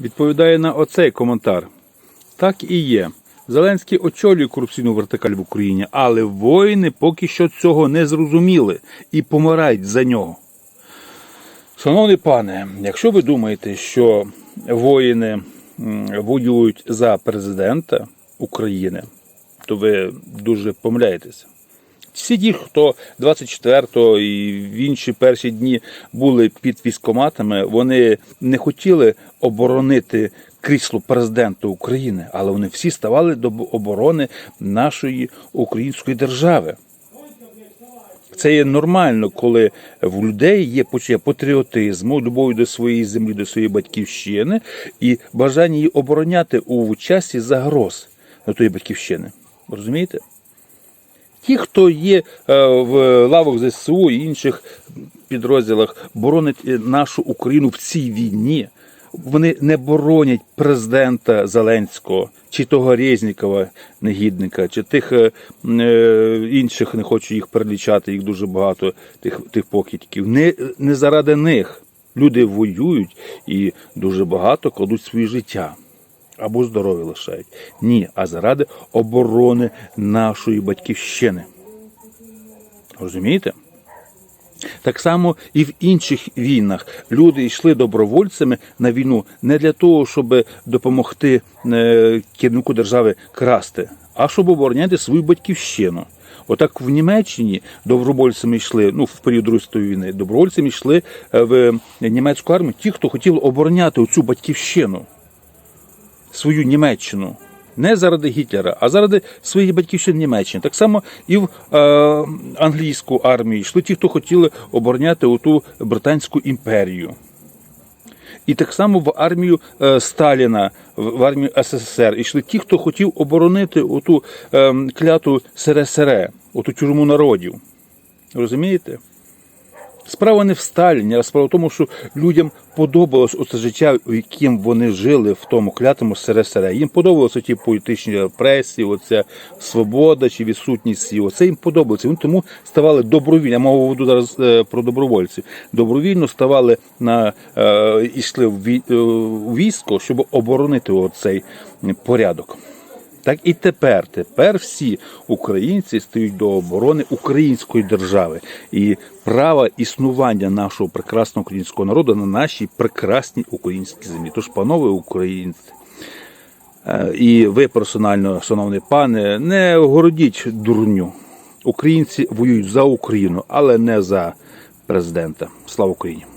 відповідає на оцей коментар. Так і є. Зеленський очолює корупційну вертикаль в Україні, але воїни поки що цього не зрозуміли і помирають за нього. Шановний пане, якщо ви думаєте, що воїни воюють за президента України, то ви дуже помиляєтеся. Всі ті, хто 24-го і в інші перші дні були під військоматами, вони не хотіли оборонити крісло президента України, але вони всі ставали до оборони нашої української держави. Це є нормально, коли в людей є почуття патріотизму, любові до своєї землі, до своєї батьківщини і бажання її обороняти у часі загроз на тої батьківщини. Розумієте? Ті, хто є е, в лавах ЗСУ і інших підрозділах, боронять е, нашу Україну в цій війні. Вони не боронять президента Зеленського, чи того Резнікова, негідника, чи тих е, е, інших, не хочу їх перелічати, їх дуже багато, тих, тих покидьків. Не, не заради них. Люди воюють і дуже багато кладуть своє життя або здоров'я лишають. Ні, а заради оборони нашої батьківщини. Розумієте? Так само і в інших війнах люди йшли добровольцями на війну не для того, щоб допомогти е, керівнику держави красти, а щоб обороняти свою батьківщину. Отак в Німеччині добровольцями йшли, ну в період світової війни, добровольцями йшли е, в німецьку армію ті, хто хотів обороняти оцю батьківщину свою Німеччину. Не заради Гітлера, а заради своєї батьківщини Німеччини. Так само і в е, англійську армію йшли ті, хто хотіли обороняти оту Британську імперію. І так само в армію е, Сталіна, в, армію СССР йшли ті, хто хотів оборонити оту е, кляту СРСР, оту тюрму народів. Розумієте? Справа не в Сталіні, а справа в тому, що людям подобалось оце життя, в яким вони жили в тому клятому СРСР. Їм подобалося ті політичні репресії, оця свобода чи відсутність її. Оце їм подобалося. Вони тому ставали добровільно. Я мову веду зараз е, про добровольців. Добровільно ставали на е, йшли в е, у військо, щоб оборонити оцей порядок. Так і тепер, тепер всі українці стають до оборони української держави і права існування нашого прекрасного українського народу на нашій прекрасній українській землі. Тож, панове українці, е, і ви персонально, шановний пане, не городіть дурню. Українці воюють за Україну, але не за президента. Слава Україні!